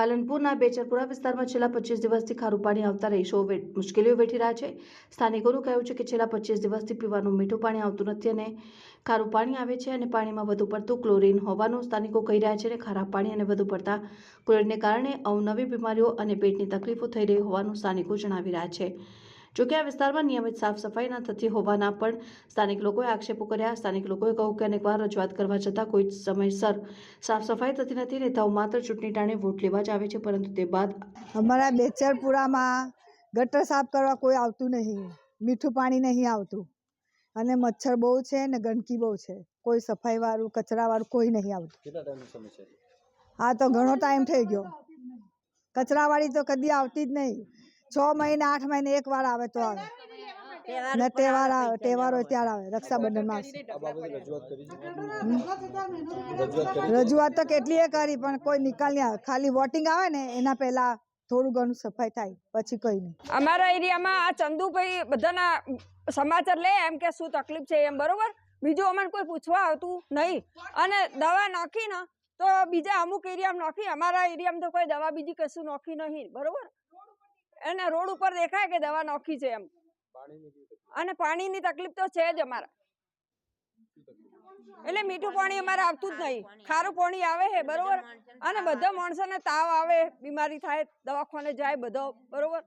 પાલનપુરના બેચરપુરા વિસ્તારમાં છેલ્લા પચીસ દિવસથી ખારું પાણી આવતા રહીશો મુશ્કેલીઓ વેઠી રહ્યા છે. સ્થાનિકોનું કહેવું છે કે છેલ્લા પચીસ દિવસથી પીવાનું મીઠું પાણી આવતું નથી અને ખારું પાણી આવે છે અને પાણીમાં વધુ પડતું ક્લોરીન હોવાનું સ્થાનિકો કહી રહ્યા છે અને ખરાબ પાણી અને વધુ પડતા ક્લોરીનને કારણે અવનવી બીમારીઓ અને પેટની તકલીફો થઈ રહી હોવાનું સ્થાનિકો જણાવી રહ્યા છે. જોકે આ વિસ્તારમાં નિયમિત સાફ સફાઈ ન થતી હોવાના પણ સ્થાનિક લોકોએ આક્ષેપો કર્યા. સ્થાનિક લોકોએ કહ્યું કે અનેકવાર રજૂઆત કરવા છતાં કોઈ સમયસર સાફ સફાઈ થતી નથી. નેતાઓ માત્ર ચૂંટણી ટાણે વોટ લેવા જ આવે છે પરંતુ તે બાદ અમારા બેચરપુરામાં ગટર સાફ કરવા કોઈ આવતું નહીં. મીઠું પાણી નહીં આવતું. અને મચ્છર બહુ છે ને ગંદકી બહુ છે. કોઈ સફાઈવાળું કચરાવાળું કોઈ નહીં આવતું. આ તો ઘણો ટાઈમ થઈ ગયો. કચરાવાળી તો કદી આવતી જ નહીં. છ મહિને આઠ મહિને એક વાર આવે તો આવે. ને તહેવાર આવે તહેવાર હોય ત્યારે આવે રક્ષાબંધનમાં રજૂઆત તો કેટલીય કરી પણ કોઈ નિકાલ નહીં આવે. ખાલી વોટિંગ આવે ને એના પહેલા થોડું ઘણું સફાઈ થાય પછી કઈ નહીં. અમારા એરિયામાં આ ચંદુભાઈ બધાના સમાચાર લે એમ કે શું તકલીફ છે એમ બરોબર? બીજું અમને કોઈ પૂછવા આવતું નહીં. અને દવા નાખી ને તો બીજા અમુક એરિયામાં નાખી અમારા એરિયામાં તો કોઈ દવા બીજી કશું નાખી નહીં બરોબર? એને રોડ ઉપર દેખાય કે દવા નોખી છે એમ? અને પાણીની તકલીફ તો છે જ અમારા. એટલે મીઠું પાણી અમારે આવતું જ નહીં. ખારું પાણી આવે છે બરોબર? અને બધા માણસોને તાવ આવે બીમારી થાય દવાખાને જાય બધો બરોબર?